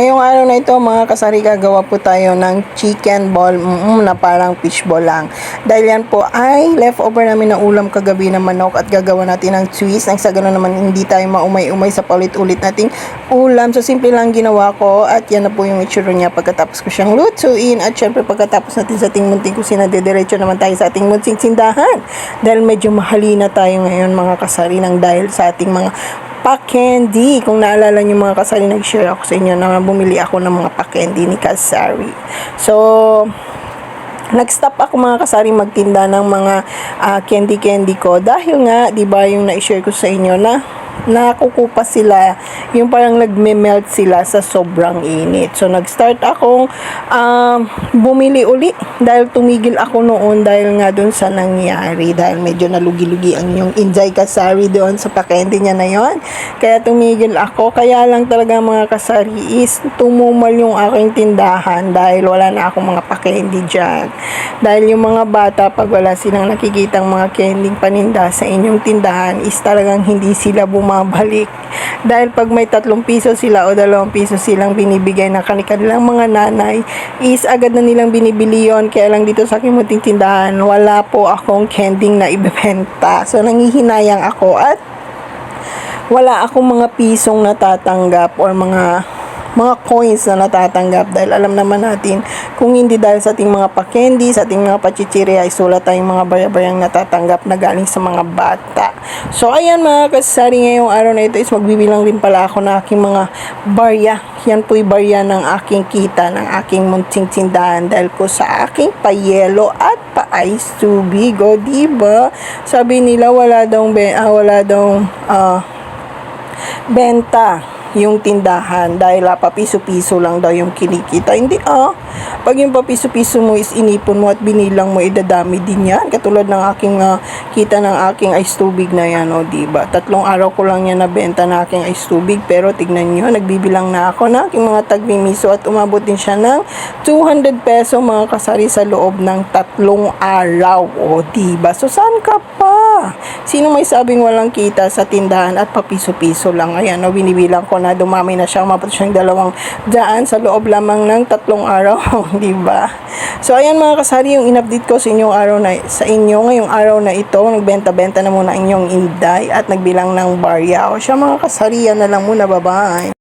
Ngayong araw na ito mga kasari gagawa po tayo ng chicken ball mm, na parang fish ball lang. Dahil yan po ay leftover namin na ulam kagabi na manok at gagawa natin ng twist. Nang sa ganun naman hindi tayo maumay-umay sa paulit-ulit nating ulam. So simple lang ginawa ko at yan na po yung itsura niya pagkatapos ko siyang lutuin. At syempre pagkatapos natin sa ating munting kusina, dediretso naman tayo sa ating munting sindahan. Dahil medyo mahalina tayo ngayon mga kasari ng dahil sa ating mga pa-candy. Kung naalala niyo mga kasari, nag-share ako sa inyo na bumili ako ng mga pa-candy ni Kasari. So, nag-stop ako mga kasari magtinda ng mga ah, candy-candy ko dahil nga, di ba yung na-share ko sa inyo na nakukupa sila, yung parang nagme-melt sila sa sobrang init. So, nag-start akong um, bumili uli dahil tumigil ako noon dahil nga doon sa nangyari dahil medyo nalugi-lugi ang yung Injay Kasari doon sa pakente niya na yon. Kaya tumigil ako. Kaya lang talaga mga kasari is tumumal yung aking tindahan dahil wala na akong mga pakendi dyan. Dahil yung mga bata pag wala silang nakikitang mga kending paninda sa inyong tindahan is talagang hindi sila bumabalik. Dahil pag may tatlong piso sila o dalawang piso silang binibigay ng kanilang mga nanay is agad na nilang binibili yon kaya lang dito sa aking munting tindahan wala po akong kending na ibebenta. So nangihinayang ako at wala akong mga pisong natatanggap or mga mga coins na natatanggap dahil alam naman natin kung hindi dahil sa ating mga pa-candy, sa ating mga pachichiri ay sulat tayong mga barya-baryang natatanggap na galing sa mga bata. So ayan mga kasari ngayong araw na ito is magbibilang rin pala ako ng aking mga barya. Yan po'y barya ng aking kita, ng aking munting tindahan dahil po sa aking payelo at pa-ice tubig. O diba? Sabi nila wala daw, ah, wala daw ah, benta yung tindahan dahil ah, papiso-piso lang daw yung kinikita. Hindi ah. Pag yung papiso-piso mo is inipon mo at binilang mo, idadami din yan. Katulad ng aking ah, kita ng aking ice tubig na yan, o diba? Tatlong araw ko lang yan nabenta na aking ice tubig. Pero tignan nyo, nagbibilang na ako na aking mga tagmimiso at umabot din siya ng 200 peso mga kasari sa loob ng tatlong araw. O diba? So saan ka pa? Sino may sabing walang kita sa tindahan at papiso-piso lang? Ayan, no, binibilang ko na dumami na siya. Umabot siyang dalawang daan sa loob lamang ng tatlong araw. di ba? So, ayan mga kasari, yung in-update ko sa inyong araw na, sa inyo ngayong araw na ito, nagbenta-benta na muna inyong inday at nagbilang ng barya. O siya mga kasari, yan na lang muna. Bye-bye.